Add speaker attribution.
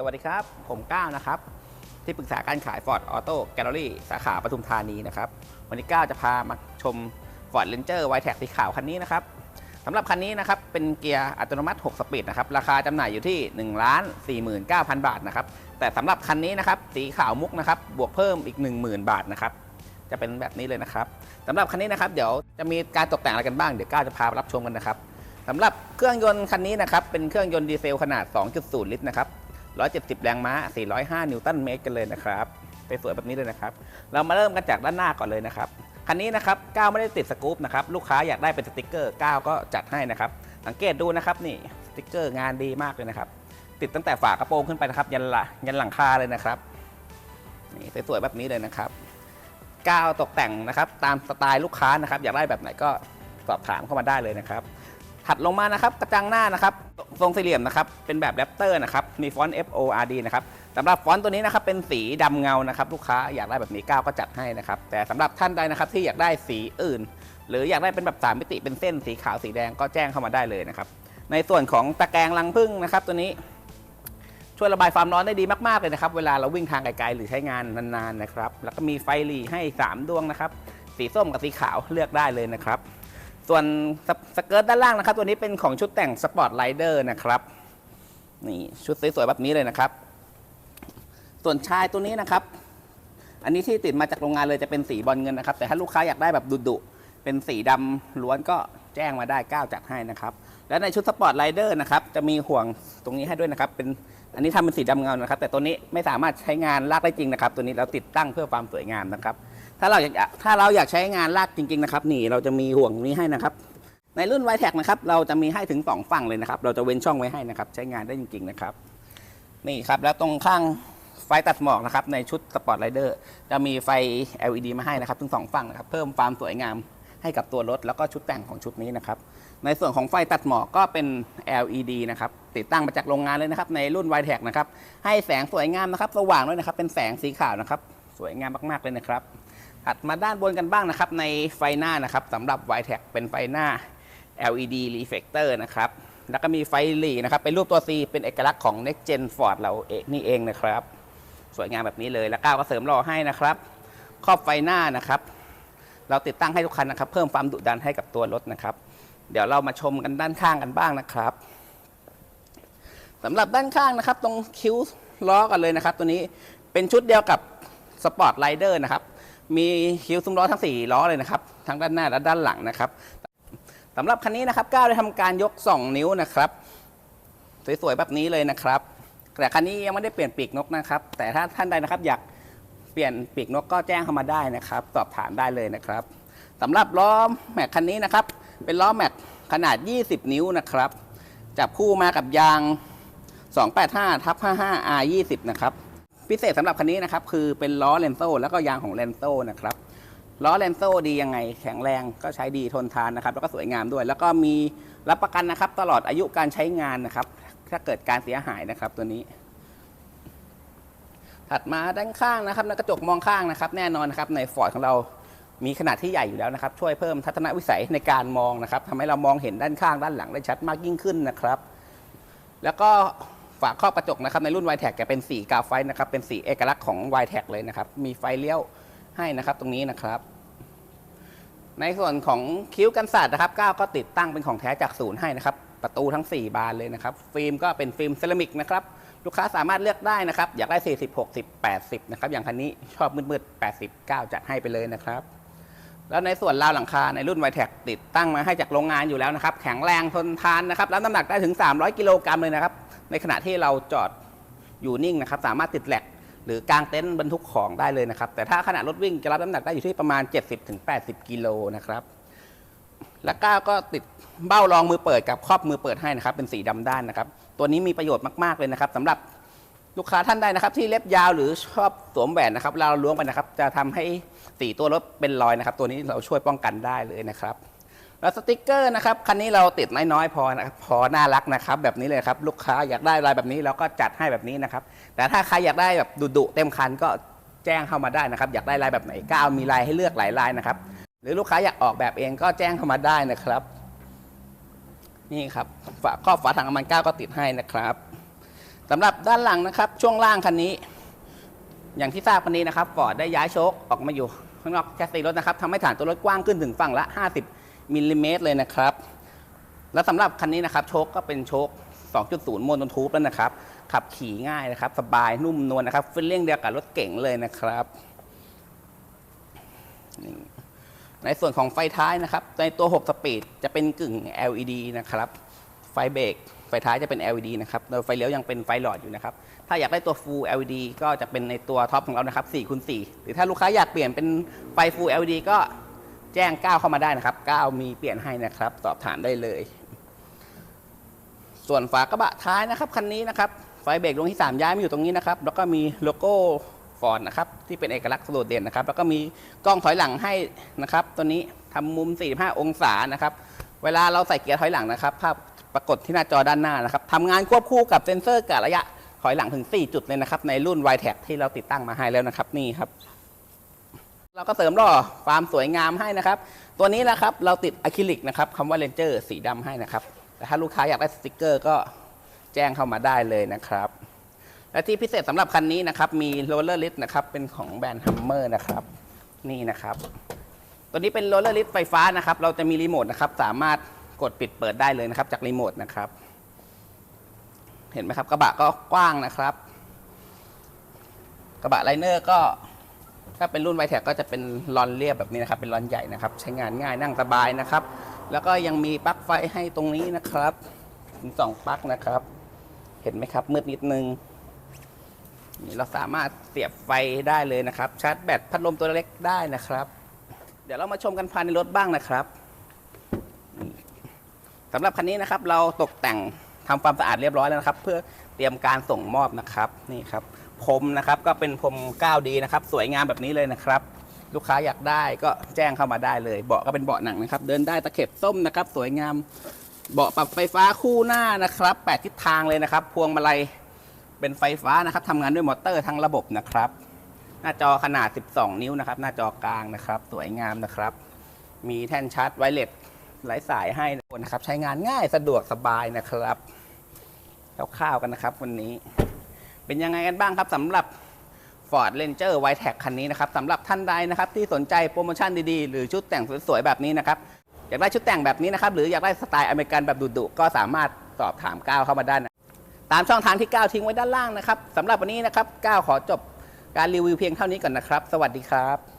Speaker 1: สวัสดีครับ ผมก้าวนะครับ ที่ปรึกษาการขาย Ford Auto Gallery สาขาปทุมธานีนะครับ วันนี้ก้าวจะพามาชม Ford Ranger w i t e c สีขาวคันนี้นะครับสำหรับคันนี้นะครับเป็นเกียร์อัตโนมัติ 6 สปีดนะครับราคาจำหน่ายอยู่ที่ 1 4 9 0 0 0 บาทนะครับแต่สำหรับคันนี้นะครับสีขาวมุกนะครับบวกเพิ่มอีก 10,000 บาทนะครับจะเป็นแบบนี้เลยนะครับสำหรับคันนี้นะครับเดี๋ยวจะมีการตกแต่งอะไรกันบ้างเดี๋ยวก้าวจะพารับชมกันนะครับสำหรับเครื่องยนต์คันนี้นะครับเป็นเครื่องยนต์ดีเซลขนาด 2.0 ลิตรนะครับ 170 แรงม้า 405 นิวตันเมตรกันเลยนะครับไปสวยแบบนี้เลยนะครับ เรามาเริ่มกันจากด้านหน้าก่อนเลยนะครับคันนี้นะครับก้าวไม่ได้ติดสกู๊ปนะครับลูกค้าอยากได้เป็นสติกเกอร์ก้าวก็จัดให้นะครับสังเกตดูนะครับนี่สติกเกอร์งานดีมากเลยนะครับ ติดตั้งแต่ฝากระโปรงขึ้นไปนะครับ ยันละยันหลังคาเลยนะครับนี่สวยๆแบบนี้เลยนะครับก้าวตกแต่งนะครับตามสไตล์ลูกค้านะครับ อยากได้แบบไหนก็สอบถามเข้ามาได้เลยนะครับถัดลงมานะครับกระจังหน้านะครับ ทรงสี่เหลี่ยมนะครับ เป็นแบบแรปเตอร์นะครับ มีฟอนต์ F O R D นะครับสำหรับฟอนต์ตัวนี้นะครับ เป็นสีดำเงานะครับ ลูกค้าอยากได้แบบนี้ก้าวก็จัดให้นะครับ แต่สำหรับท่านใดนะครับที่อยากได้สีอื่น หรืออยากได้เป็นแบบสามมิติเป็นเส้นสีขาวสีแดงก็แจ้งเข้ามาได้เลยนะครับ ในส่วนของตะแกรงรังผึ้งนะครับ ตัวนี้ช่วยระบายความร้อนได้ดีมากๆเลยนะครับ เวลาเราวิ่งทางไกลๆหรือใช้งานนานๆนะครับ แล้วก็มีไฟหลีให้ 3 ดวงนะครับ สีส้มกับสีขาวเลือกได้เลยนะครับ ส่วนสสเกิร์ตด้านล่างนะครับ ตัวนี้เป็นของชุดแต่งสปอร์ตไ i เดอร์นะครับนี่ชุดสวยๆแบบนี้เลยนะครับ ส่วนชายตัวนี้นะครับ อันนี้ที่ติดมาจากโรงงานเลยจะเป็นสีบอลเงินนะครับ แต่ถ้าลูกค้าอยากได้แบบดุๆเป็นสีดำล้วนก็แจ้งมาได้ก้าวจัดให้นะครับ และในชุดสปอร์ตไ i เดอร์นะครับจะมีห่วงตรงนี้ให้ด้วยนะครับ เป็นอันนี้ทำเป็นสีดำเงานะครับ แต่ตัวนี้ไม่สามารถใช้งานลากได้จริงนะครับ ตัวนี้เราติดตั้งเพื่อความสวยงามนะครับ ถ้าเราอยากถ้าเราอยากใช้งานลากจริงๆนะครับนี่เราจะมีห่วงนี้ให้นะครับ ในรุ่น y t e c นะครับเราจะมีให้ถึง2ฝั่งเลยนะครับ เราจะเว้นช่องไว้ให้นะครับ ใช้งานได้จริงๆนะครับ นี่ครับแล้วตรงข้างไฟตัดหมอกนะครับในชุดสปอร์ตไ i เดอร์จะมีไฟ LED มาให้นะครับถึง2ฝั่งนะครับเพิ่มความสวยงามให้กับตัวรถแล้วก็ชุดแต่งของชุดนี้นะครับ ในส่วนของไฟตัดหมอกก็เป็น LED นะครับ ติดตั้งมาจากโรงงานเลยนะครับ ในรุ่น y t e c นะครับ ให้แสงสวยงามนะครับ สว่างด้วยนะครับ เป็นแสงสีขาวนะครับ สวยงามมาก ๆ เลยนะครับ ถัดมาด้านบนกันบ้างนะครับ ในไฟหน้านะครับสำหรับ y t e c เป็นไฟหน้า LED reflector นะครับแล้วก็มีไฟหลีนะครับ เป็นรูปตัว C เป็นเอกลักษณ์ของ Next Gen Ford เราเองนี่เองนะครับ สวยงามแบบนี้เลยแล้วก้าวก็เสริมรอให้นะครับครอบไฟหน้านะครับ เราติดตั้งให้ทุกคันนะครับ เพิ่มความดุดันให้กับตัวรถนะครับ เดี๋ยวเรามาชมกันด้านข้างกันบ้างนะครับสำหรับด้านข้างนะครับ ตรงคิ้วล้อกันเลยนะครับ ตัวนี้เป็นชุดเดียวกับ Sport Rider นะครับ มีคิ้วซุ้มล้อทั้ง 4 ล้อเลยนะครับ ทั้งด้านหน้าและด้านหลังนะครับสำหรับคันนี้นะครับก้าวได้ทำการยก 2 นิ้วนะครับ สวยๆแบบนี้เลยนะครับ แต่คันนี้ยังไม่ได้เปลี่ยนปีกนกนะครับ แต่ถ้าท่านใดนะครับอยากเปลี่ยนปีกนกก็แจ้งเข้ามาได้นะครับ สอบถามได้เลยนะครับสำหรับล้อแม็กคันนี้นะครับ เป็นล้อแม็กขนาด 20 นิ้วนะครับจับคู่มากับยาง 285ทับ55 R 20นะครับ พิเศษสำหรับคันนี้นะครับ คือเป็นล้อเลนโซ่แล้วก็ยางของเลนโซ่นะครับล้อเลนโซ่ดียังไงแข็งแรงก็ใช้ดีทนทานนะครับ แล้วก็สวยงามด้วย แล้วก็มีรับประกันนะครับ ตลอดอายุการใช้งานนะครับ ถ้าเกิดการเสียหายนะครับตัวนี้ ถัดมาด้านข้างนะครับในกระจกมองข้างนะครับ แน่นอนนะครับในฟอร์ดของเรามีขนาดที่ใหญ่อยู่แล้วนะครับ ช่วยเพิ่มทัศนวิสัยในการมองนะครับทำให้เรามองเห็นด้านข้างด้านหลังได้ชัดมากยิ่งขึ้นนะครับ แล้วก็ ฝาครอบกระจกนะครับในรุ่น y t e c จะเป็นสีกาไฟนะครับเป็นสีเอกลักษณ์ของ y t e c เลยนะครับ มีไฟเลี้ยวให้นะครับตรงนี้นะครับ ในส่วนของคิ้วกันศาสตร์นะครับก้าวก็ติดตั้งเป็นของแท้จากศูนย์ให้นะครับ ประตูทั้ง 4 บานเลยนะครับ ฟิล์มก็เป็นฟิล์มเซรามิกนะครับ ลูกค้าสามารถเลือกได้นะครับ อยากได้ 40 60 80 นะครับ อย่างคันนี้ชอบมืดๆ89 จัดให้ไปเลยนะครับแล้วในส่วนราวหลังคาในรุ่น y t e c ติดตั้งมาให้จากโรงงานอยู่แล้วนะครับ แข็งแรงทนทานนะครับรับน้ำหนักได้ถึง 300 กิโลกรัมเลยนะครับ ในขณะที่เราจอดอยู่นิ่งนะครับสามารถติดแหลกหรือกางเต็นท์บรรทุกของได้เลยนะครับ แต่ถ้าขณะรถวิ่งจะรับน้ำหนักได้อยู่ที่ประมาณ 70-80 กิโลนะครับ แล้วก้าวก็ติดเบ้ารองมือเปิดกับครอบมือเปิดให้นะครับ เป็นสีดำด้านนะครับ ตัวนี้มีประโยชน์มากๆเลยนะครับสำหรับลูกค้าท่านใดนะครับ ที่เล็บยาวหรือชอบสวมแหวนนะครับเราล้วงไปนะครับ จะทำให้สีตัวรถเป็นรอยนะครับ ตัวนี้เราช่วยป้องกันได้เลยนะครับ แล้วสติกเกอร์นะครับคันนี้เราติดน้อยๆพอนะครับพอน่ารักนะครับ แบบนี้เลยครับ ลูกค้าอยากได้ลายแบบนี้เราก็จัดให้แบบนี้นะครับ แต่ถ้าใครอยากได้แบบดุๆเต็มคันก็แจ้งเข้ามาได้นะครับ อยากได้ลายแบบไหนก็เอามีลายให้เลือกหลายลายนะครับ หรือลูกค้าอยากออกแบบเองก็แจ้งเข้ามาได้นะครับ นี่ครับฝาครอบฝาถังน้ำมันก้าวก็ติดให้นะครับสำหรับด้านหลังนะครับ ช่วงล่างคันนี้ อย่างที่ทราบคันนี้นะครับฟอร์ดได้ย้ายโชคออกมาอยู่ข้างนอกแคสซีรถนะครับทำให้ฐานตัวรถกว้างขึ้นถึงฝั่งละ 50 มิลลิเมตรเลยนะครับ และสำหรับคันนี้นะครับโชคก็เป็นโชค 2.0 โมโนทูบแล้วนะครับ ขับขี่ง่ายนะครับ สบายนุ่มนวลนะครับฟิลลิ่งเดียวกับรถเก๋งเลยนะครับ ในส่วนของไฟท้ายนะครับ ในตัว 6 สปีดจะเป็นกึ่ง LED นะครับ ไฟเบรกไฟท้ายจะเป็น LED นะครับโดยไฟเลี้ยวยังเป็นไฟหลอดอยู่นะครับ ถ้าอยากได้ตัว Full LED ก็จะเป็นในตัวท็อปของเรานะครับ4คูณ4หรือถ้าลูกค้าอยากเปลี่ยนเป็นไฟ Full LED ก็ แจ้งก้าวเข้ามาได้นะครับก้าวมีเปลี่ยนให้นะครับสอบถามได้เลย ส่วนฝากระบะท้ายนะครับคันนี้นะครับไฟเบรกดวงที่ 3 ย้ายมาอยู่ตรงนี้นะครับ แล้วก็มีโลโก้ฟอร์ดนะครับ ที่เป็นเอกลักษณ์โดดเด่นนะครับ แล้วก็มีกล้องถอยหลังให้นะครับ ตัวนี้ทำมุม 45 องศานะครับ เวลาเราใส่เกียร์ถอยหลังนะครับ ภาพปรากฏที่หน้าจอด้านหน้านะครับทำงานควบคู่กับเซ็นเซอร์กะระยะถอยหลังถึง 4 จุดเลยนะครับ ในรุ่น y t e c ที่เราติดตั้งมาให้แล้วนะครับ นี่ครับ เราก็เสริมหล่อความสวยงามให้นะครับ ตัวนี้นะครับเราติดอะคริลิกนะครับคำว่าเลนเจอร์สีดำให้นะครับ แต่ถ้าลูกค้าอยากได้สติกเกอร์ก็แจ้งเข้ามาได้เลยนะครับ และที่พิเศษสำหรับคันนี้นะครับมีโรลเลอร์ลิฟนะครับเป็นของแบรนด์ฮัมเมอร์นะครับนี่นะครับ ตัวนี้เป็นโรลเลอร์ลิฟไฟฟ้านะครับ เราจะมีรีโมทนะครับสามารถกดปิดเปิดได้เลยนะครับ จากรีโมทนะครับ เห็นไหมครับกระบะก็กว้างนะครับ กระบะไลเนอร์ก็ ถ้าเป็นรุ่นไวแท็กก็จะเป็นลอนเรียบแบบนี้นะครับ เป็นลอนใหญ่นะครับ ใช้งานง่ายนั่งสบายนะครับ แล้วก็ยังมีปลั๊กไฟให้ตรงนี้นะครับถึงสองปลั๊กนะครับ เห็นไหมครับ มืดนิดนึงนี่เราสามารถเสียบไฟได้เลยนะครับ ชาร์จแบตพัดลมตัวเล็กได้นะครับ เดี๋ยวเรามาชมกันภายในรถบ้างนะครับสำหรับคันนี้นะครับ เราตกแต่งทำความสะอาดเรียบร้อยแล้วนะครับ เพื่อเตรียมการส่งมอบนะครับนี่ครับ พรมนะครับก็เป็นพรม 9D นะครับสวยงามแบบนี้เลยนะครับ ลูกค้าอยากได้ก็แจ้งเข้ามาได้เลย เบาะก็เป็นเบาะหนังนะครับ เดินได้ตะเข็บส้มนะครับ สวยงามเบาะปรับไฟฟ้าคู่หน้านะครับแปดทิศทางเลยนะครับ พวงมาลัยเป็นไฟฟ้านะครับทำงานด้วยมอเตอร์ทั้งระบบนะครับ หน้าจอขนาด 12 นิ้วนะครับ หน้าจอกลางนะครับ สวยงามนะครับ มีแท่นชาร์จไวเลสหลายสายให้นะครับ ใช้งานง่ายสะดวกสบายนะครับคร่าวๆกันนะครับ วันนี้ เป็นยังไงกันบ้างครับสำหรับ Ford Ranger w i t e c คันนี้นะครับสำหรับท่านใดนะครับที่สนใจโปรโมชั่นดีๆ หรือชุดแต่งสวยๆ แบบนี้นะครับอยากได้ชุดแต่งแบบนี้นะครับหรืออยากได้สไตล์อเมริกันแบบดุๆก็สามารถสอบถามก้าวเข้ามาได้นะตามช่องทางที่ก้าวทิ้งไว้ด้านล่างนะครับสำหรับวันนี้นะครับก้าวขอจบการรีวิวเพียงเท่านี้ก่อนนะครับ สวัสดีครับ